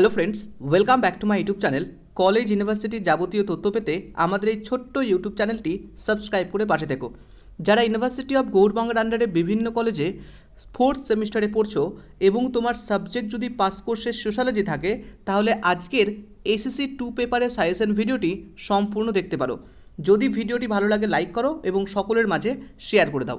Hello friends welcome back to my YouTube channel college ইউনিভার্সিটির যাবতীয় তথ্য পেতে আমাদের এই ছোট্ট ইউটিউব চ্যানেলটি সাবস্ক্রাইব করে পাশে থেকো। যারা ইউনিভার্সিটি অফ গৌরবঙ্গের আন্ডারে বিভিন্ন কলেজে ফোর্থ সেমিস্টারে পড়ছো এবং তোমার সাবজেক্ট যদি পাস কোর্সের সোশ্যালজি থাকে, তাহলে আজকের এসএসসি টু পেপারের সাজেশন ভিডিওটি সম্পূর্ণ দেখতে পারো। যদি ভিডিওটি ভালো লাগে লাইক করো এবং সকলের মাঝে শেয়ার করে দাও।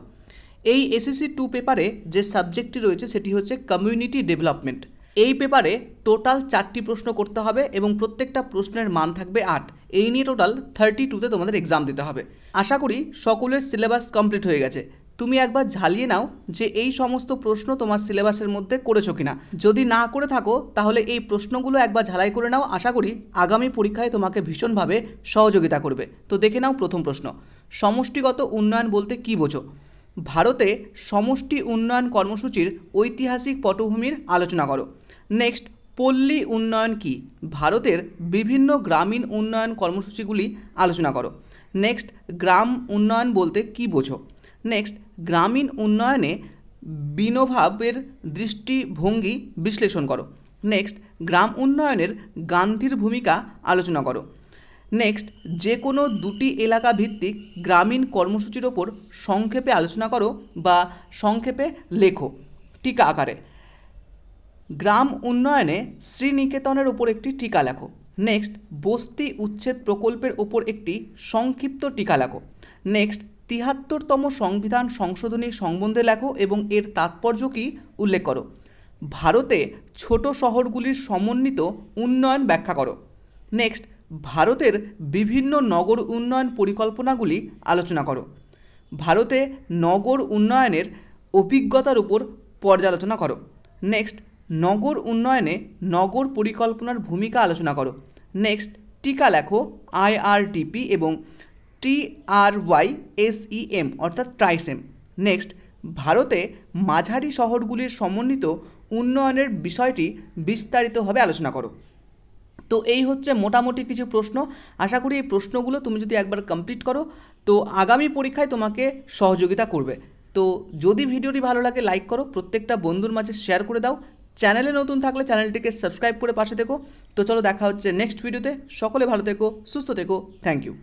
এই এসএসসি টু পেপারে যে সাবজেক্টটি রয়েছে, সেটি হচ্ছে কমিউনিটি ডেভেলপমেন্ট এই পেপারে টোটাল চারটি প্রশ্ন করতে হবে এবং প্রত্যেকটা প্রশ্নের মান থাকবে আট। এই নিয়ে টোটাল থার্টি টুতে তোমাদের এক্সাম দিতে হবে। আশা করি সকলের সিলেবাস কমপ্লিট হয়ে গেছে। তুমি একবার ঝালিয়ে নাও যে এই সমস্ত প্রশ্ন তোমার সিলেবাসের মধ্যে করেছ কিনা। যদি না করে থাকো, তাহলে এই প্রশ্নগুলো একবার ঝালাই করে নাও। আশা করি আগামী পরীক্ষায় তোমাকে ভীষণভাবে সহযোগিতা করবে। তো দেখে নাও প্রথম প্রশ্ন। সমষ্টিগত উন্নয়ন বলতে কী বোঝো? ভারতে সমষ্টি উন্নয়ন কর্মসূচির ঐতিহাসিক পটভূমির আলোচনা করো। নেক্সট পল্লী উন্নয়ন কি? ভারতের বিভিন্ন গ্রামীণ উন্নয়ন কর্মসূচিগুলি আলোচনা করো। নেক্সট গ্রাম উন্নয়ন বলতে কি বোঝো? নেক্সট গ্রামীণ উন্নয়নে বিনোভাবের দৃষ্টিভঙ্গি বিশ্লেষণ করো। নেক্সট গ্রাম উন্নয়নের গান্ধীর ভূমিকা আলোচনা করো। নেক্সট যে কোনো দুটি এলাকা ভিত্তিক গ্রামীণ কর্মসূচির ওপর সংক্ষেপে আলোচনা করো বা সংক্ষেপে লেখো। টিকা আকারে। গ্রাম উন্নয়নে শ্রীনিকেতনের উপর একটি টিকা লেখো। নেক্সট, বস্তি উচ্ছেদ প্রকল্পের ওপর একটি সংক্ষিপ্ত টিকা লেখো। নেক্সট, তিহাত্তরতম সংবিধান সংশোধনী সম্বন্ধে লেখো এবং এর তাৎপর্য কী উল্লেখ করো। ভারতে ছোট শহরগুলির সমন্বিত উন্নয়ন ব্যাখ্যা করো। নেক্সট, ভারতের বিভিন্ন নগর উন্নয়ন পরিকল্পনাগুলি আলোচনা করো। ভারতে নগর উন্নয়নের অভিজ্ঞতার উপর পর্যালোচনা করো। নেক্সট নগর উন্নয়নে নগর পরিকল্পনার ভূমিকা আলোচনা করো। নেক্সট টিকা লেখো আইআরটিপি এবং টিআরওয়াই এসইএম অর্থাৎ ট্রাইসেম। নেক্সট ভারতে মাঝারি শহরগুলির সমন্বিত উন্নয়নের বিষয়টি বিস্তারিতভাবে আলোচনা করো। তো এই হচ্ছে মোটামুটি কিছু প্রশ্ন। আশা করি এই প্রশ্নগুলো তুমি যদি একবার কমপ্লিট করো, তো আগামী পরীক্ষায় তোমাকে সহযোগিতা করবে। তো যদি ভিডিওটি ভালো লাগে লাইক করো। প্রত্যেকটা বন্ধুর মাঝে শেয়ার করে দাও। চ্যানেলে নতুন থাকলে চ্যানেলটিকে সাবস্ক্রাইব করে পাশে থেকো। তো চলো দেখা হচ্ছে নেক্সট ভিডিওতে সকলে ভালো থেকো, সুস্থ থেকো। Thank you